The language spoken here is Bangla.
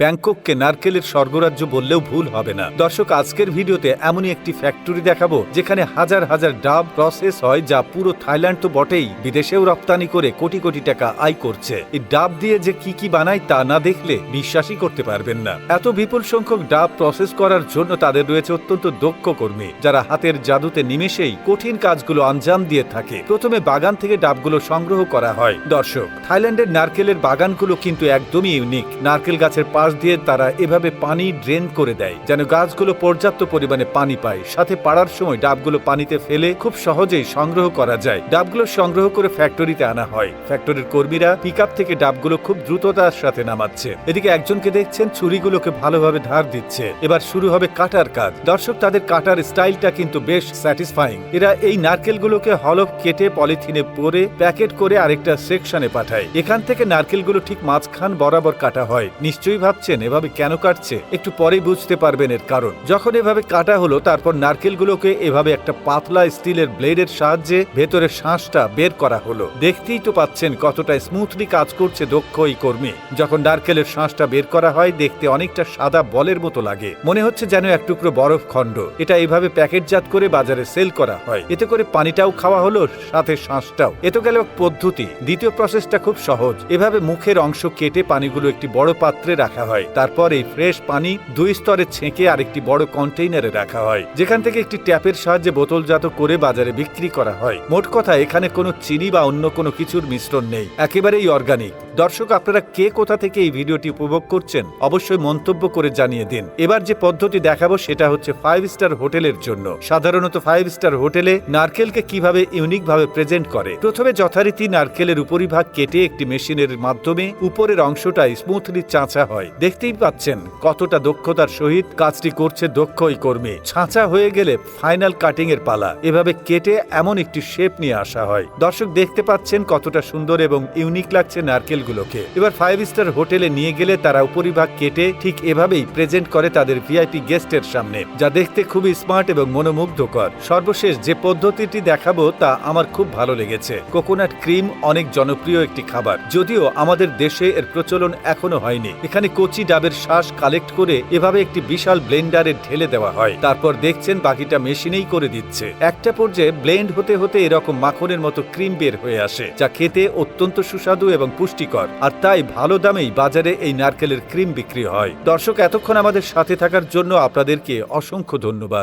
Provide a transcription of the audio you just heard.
ব্যাংকককে নারকেলের স্বর্গরাজ্য বললেও ভুল হবে না। দর্শক, আজকের ভিডিওতে এমনই একটি ফ্যাক্টরি দেখাবো, যেখানে হাজার হাজার ডাব প্রসেস হয় যা পুরো থাইল্যান্ড তো বটেই, বিদেশেও রপ্তানি করে কোটি কোটি টাকা আয় করছে। এই ডাব দিয়ে যে কি কি বানায় তা না দেখলে বিশ্বাসই করতে পারবেন না। এত বিপুল সংখ্যক ডাব প্রসেস করার জন্য তাদের রয়েছে অত্যন্ত দক্ষ কর্মী, যারা হাতের জাদুতে নিমেষেই কঠিন কাজগুলো আঞ্জাম দিয়ে থাকে। প্রথমে বাগান থেকে ডাবগুলো সংগ্রহ করা হয়। দর্শক, থাইল্যান্ডের নারকেলের বাগানগুলো কিন্তু একদমই ইউনিক নারকেল গাছের পাশ দিয়ে তারা এভাবে পানি ড্রেন করে দেয়, যেন গাছগুলো পর্যাপ্ত পরিমাণে পানি পায়। সাথে পাড়ার সময় ডাবগুলো পানিতে ফেলে খুব সহজেই সংগ্রহ করা যায়। ডাবগুলো সংগ্রহ করে ফ্যাক্টরিতে আনা হয়। ফ্যাক্টরির কর্মীরা পিক থেকে ডাবগুলো খুব দ্রুততার সাথে নামাচ্ছে। এদিকে একজনকে দেখছেন ছুরিগুলোকে ভালোভাবে ধার দিচ্ছে। এবার শুরু হবে কাটার কাজ। দর্শক, তাদের কাটার স্টাইলটা কিন্তু বেশ স্যাটিসফাইং। এরা এই নারকেলগুলোকে হলফ কেটে পলিথিনে পরে প্যাকেট করে আরেকটা সেকশনে পাঠায়। এখান থেকে নারকেলগুলো ঠিক মাঝখান বরাবর কাটা হয়। নিশ্চয়ই ভাবছেন এভাবে কেন কাটছে, একটু পরেই বুঝতে পারবেন এর কারণ। যখন এভাবে কাটা হলো, তারপর নারকেলগুলোকে এভাবে একটা পাতলা স্টিলের ব্লেডের সাহায্যে ভেতরের শ্বাসটা বের করা হলো। দেখতেই তো পাচ্ছেন কতটা স্মুথলি কাজ করছে দক্ষ এই কর্মী। যখন নারকেলের শ্বাসটা বের করা হয়, দেখতে অনেকটা সাদা বলের মতো লাগে। মনে হচ্ছে যেন এক টুকরো বরফ খণ্ড। এটা এইভাবে প্যাকেটজাত করে বাজারে সেল করা হয়। এতে করে পানিটাও খাওয়া হলো, সাথে শ্বাসটাও এ তো গেল এক পদ্ধতি। দ্বিতীয় প্রসেসটা খুব সহজ। এভাবে মুখের অংশ কেটে পানিগুলো একটি বড় পাত্রে রাখা হয়। তারপর এই ফ্রেশ পানি দুই স্তরে ছেঁকে আরেকটি বড় কন্টেইনারে রাখা হয়, যেখান থেকে একটি ট্যাপের সাহায্যে বোতলজাত করে বাজারে বিক্রি করা হয়। মোট কথা, এখানে কোনো চিনি বা অন্য কোনো কিছুর মিশ্রণ নেই। একেবারেই অর্গানিক। দর্শক, আপনারা কে কোথা থেকে এই ভিডিওটি উপভোগ করছেন, অবশ্যই মন্তব্য করে জানিয়ে দিন। এবার যে পদ্ধতি দেখাবো, সেটা হচ্ছে ফাইভ স্টার হোটেলের জন্য। সাধারণত ফাইভ স্টার হোটেলে নারকেলকে কীভাবে ইউনিক ভাবে প্রেজেন্ট করে? প্রথমে যথারীতি নারকেলের উপরিভাগ কেটে একটি মেশিনের মাধ্যমে উপরের অংশটাই স্মুথলি চাঁচা হয়। দেখতেই পাচ্ছেন কতটা দক্ষতার সহিত কাজটি করছে দক্ষ এই কর্মী। ছাঁচা হয়ে গেলে ফাইনাল কাটিং এর পালা। এভাবে কেটে এমন একটি শেপ নিয়ে আসা হয়। দর্শক দেখতে পাচ্ছেন কতটা সুন্দর এবং ইউনিক লাগছে নারকেলগুলোকে। এবার ফাইভ স্টার হোটেলে নিয়ে গেলে তারা উপরিভাগ কেটে ঠিক এভাবেই প্রেজেন্ট করে তাদের ভিআইপি গেস্টের সামনে, যা দেখতে খুবই স্মার্ট এবং মনোমুগ্ধকর। সর্বশেষ যে পদ্ধতিটি দেখাবো তা আমার খুব ভালো লেগেছে। কোকোনাট ক্রিম অনেক জনপ্রিয় একটি খাবার, যদিও আমাদের দেশে এর প্রচলন এখনও হয়নি। এখানে কচি ডাবের শ্বাস কালেক্ট করে এভাবে একটি বিশাল ব্লেন্ডারে ঢেলে দেওয়া হয়। তারপর দেখছেন বাকিটা মেশিনেই করে দিচ্ছে। একটা পর্যায়ে ব্লেন্ড হতে হতে এরকম মাখনের মতো ক্রিম বের হয়ে আসে, যা খেতে অত্যন্ত সুস্বাদু এবং পুষ্টিকর। আর তাই ভালো দামেই বাজারে এই নারকেলের ক্রিম বিক্রি হয়। দর্শক, এতক্ষণ আমাদের সাথে থাকার জন্য আপনাদেরকে অসংখ্য ধন্যবাদ।